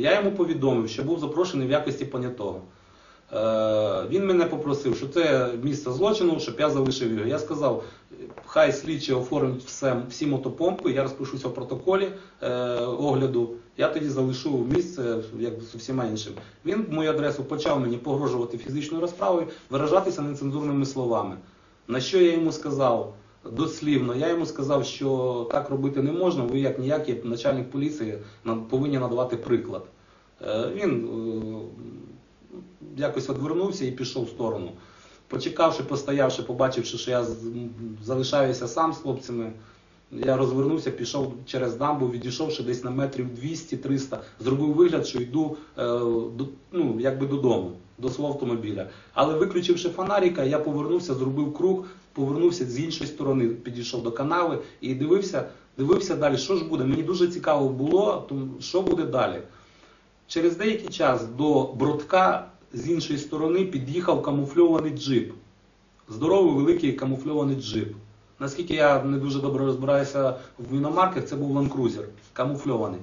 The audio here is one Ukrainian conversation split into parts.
Я йому повідомив, що був запрошений в якості понятого. Е, він мене попросив, що це місце злочину, щоб я залишив його. Я сказав, хай слідчі оформить все, всі мотопомпи, я розпишуся в протоколі е, огляду, я тоді залишу місце як з усіма іншим. Він мою адресу почав мені погрожувати фізичною розправою, виражатися нецензурними словами. На що я йому сказав? Дослівно, я йому сказав, що так робити не можна. Ви, як ніякий начальник поліції, повинні надавати приклад. Е, Він е, якось відвернувся і пішов в сторону. Почекавши, постоявши, побачивши, що я залишаюся сам з хлопцями, я розвернувся, пішов через дамбу, відійшовши десь на метрів 200-300, зробив вигляд, що йду е, ну, якби додому, до свого автомобіля. Але виключивши фонарика, я повернувся, зробив круг, повернувся з іншої сторони, підійшов до канави і дивився, дивився далі, що ж буде. Мені дуже цікаво було, що буде далі. Через деякий час до Бродка з іншої сторони під'їхав камуфльований джип. Здоровий великий камуфльований джип. Наскільки я не дуже добре розбираюся в іномарках, це був Cruiser, камуфльований.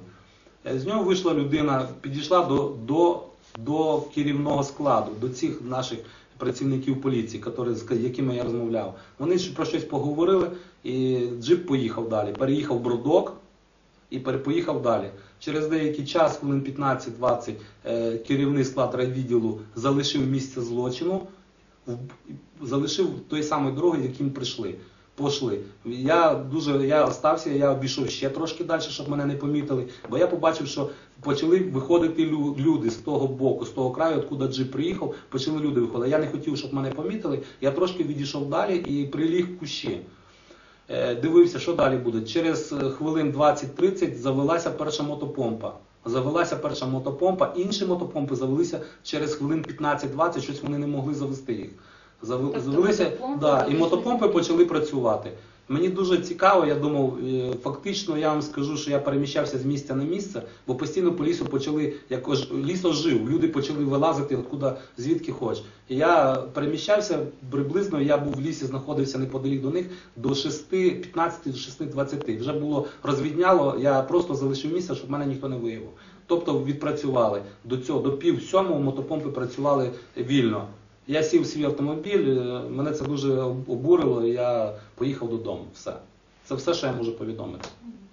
З нього вийшла людина, підійшла до, до, до керівного складу, до цих наших працівників поліції, з якими я розмовляв. Вони про щось поговорили, і джип поїхав далі. Переїхав Бродок, і поїхав далі. Через деякий час, хвилин 15-20, е, керівний склад райвідділу залишив місце злочину, залишив той самий дороги, яким прийшли. Пошли. Я дуже я остався, я обійшов ще трошки далі, щоб мене не помітили, бо я побачив, що почали виходити люди з того боку, з того краю, откуда джип приїхав, почали люди виходити. Я не хотів, щоб мене помітили. Я трошки відійшов далі і приліг в кущі. Е, Дивився, що далі буде. Через е, хвилин 20-30 завелася перша мотопомпа. Завелася перша мотопомпа, інші мотопомпи завелися через хвилин 15-20, щось вони не могли завести їх. Заве- Тобто да, і мотопомпи почали працювати. Мені дуже цікаво, я думав, е, фактично я вам скажу, що я переміщався з місця на місце, бо постійно по лісу почали, якось ліс ожив, люди почали вилазити откуда, звідки хоч. І я переміщався приблизно, я був в лісі, знаходився неподалік до них до 6, 15 до 6, 20. Вже було розвідняло, я просто залишив місце, щоб мене ніхто не виявив. Тобто відпрацювали до цього, до пів сьомого мотопомпи працювали вільно. Я сів в свій автомобіль, е, мене це дуже обурило, я поїхав додому. Все. Це все, що я можу повідомити.